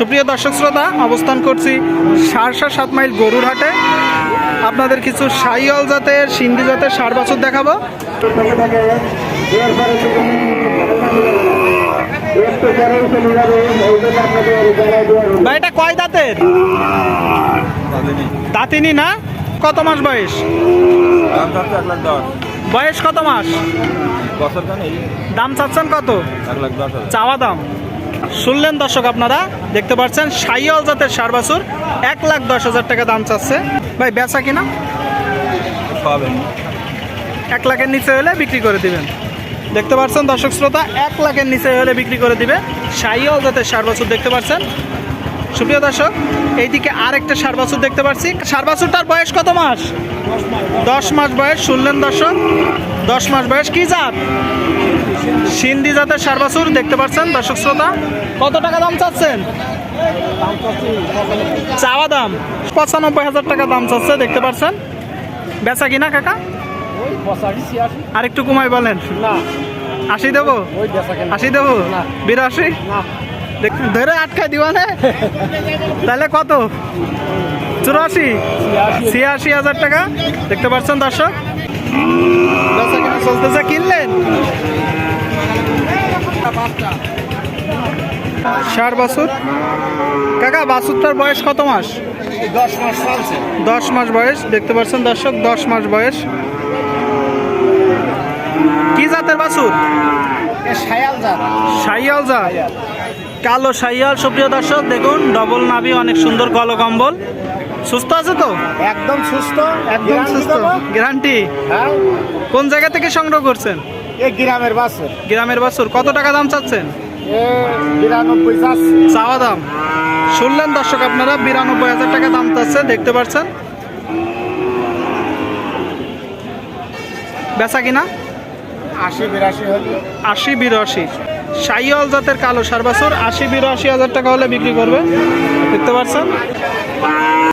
সুপ্রিয় দর্শক শ্রোতা অবস্থান করছি সারসা সাত মাইল গরুর হাটে। আপনাদের কিছু সাইয়ল জাতের সিন্ধি জাতের সার বছর দেখাবো। এটা কয় দাঁতের? দাঁতিনি না? কত মাস বয়স? বয়স কত মাস? দাম চাচ্ছেন কত? চাওয়া দাম? শুনলেন দর্শক আপনারা দেখতে পাচ্ছেন সাইয়াল জাতের সার বাছুর এক লাখ দশ হাজার টাকা দাম চাচ্ছে। ভাই বেচা কিনা? এক লাখের নিচে হলে বিক্রি করে দিবেন। দেখতে পাচ্ছেন দর্শক শ্রোতা এক লাখের নিচে হলে বিক্রি করে দিবে সাইয়াল জাতের সার বাছুর দেখতে পাচ্ছেন? সুপ্রিয় দর্শক এইদিকে আরেকটা সার বাছুর দেখতে পাচ্ছি। সার বাছুরটার বয়স কত মাস? দশ মাস বয়স শুনলেন দর্শক? দশ মাস বয়স কি জাত? সিন্ধি জাতের সার বাছুর দেখতে পাচ্ছেন দর্শক শ্রোতা। কত টাকা দাম চাচ্ছেন? চাওয়া দাম। পঁচানব্বই হাজার টাকা দাম চাচ্ছে, দেখতে পাচ্ছেন। বেচা কিনা কাকা? আর একটু কমাই বলেন। আশি দেবো? আশি দেবো? বিরাশি? ধরে আটকায় দিবা না। তাহলে কত? চুরাশি? ছিয়াশি হাজার টাকা, দেখতে পাচ্ছেন দর্শক। চলতেছে, কিনলেন? ষাট বছর? কাকা বাছুরটার বয়স কত মাস? দশ মাস চলছে। দশ মাস বয়স দেখতে পাচ্ছেন দর্শক দশ মাস বয়স। কি জাতের বাছুর জাত। সাইয়াল জাত। কালো সাইয়াল সুপ্রিয় দর্শক দেখুন ডবল নাভি অনেক সুন্দর গলকম্বল সুস্থ আছে তো? একদম সুস্থ। একদম সুস্থ। গ্যারান্টি কোন জায়গা থেকে সংগ্রহ করছেন? গ্রামের বাসে গ্রামের বাছুর কত টাকা দাম চাচ্ছেন? বিরানব্বই চাওয়া দাম। শুনলেন দর্শক আপনারা বিরানব্বই হাজার টাকা দাম চাচ্ছে দেখতে পাচ্ছেন বেচা কিনা? আশি বিরাশি আশি বিরাশি। সাইয়াল জাতের কালো সার বাছুর আশি বিরাশি হাজার টাকা হলে বিক্রি করবে। দেখতে পাচ্ছেন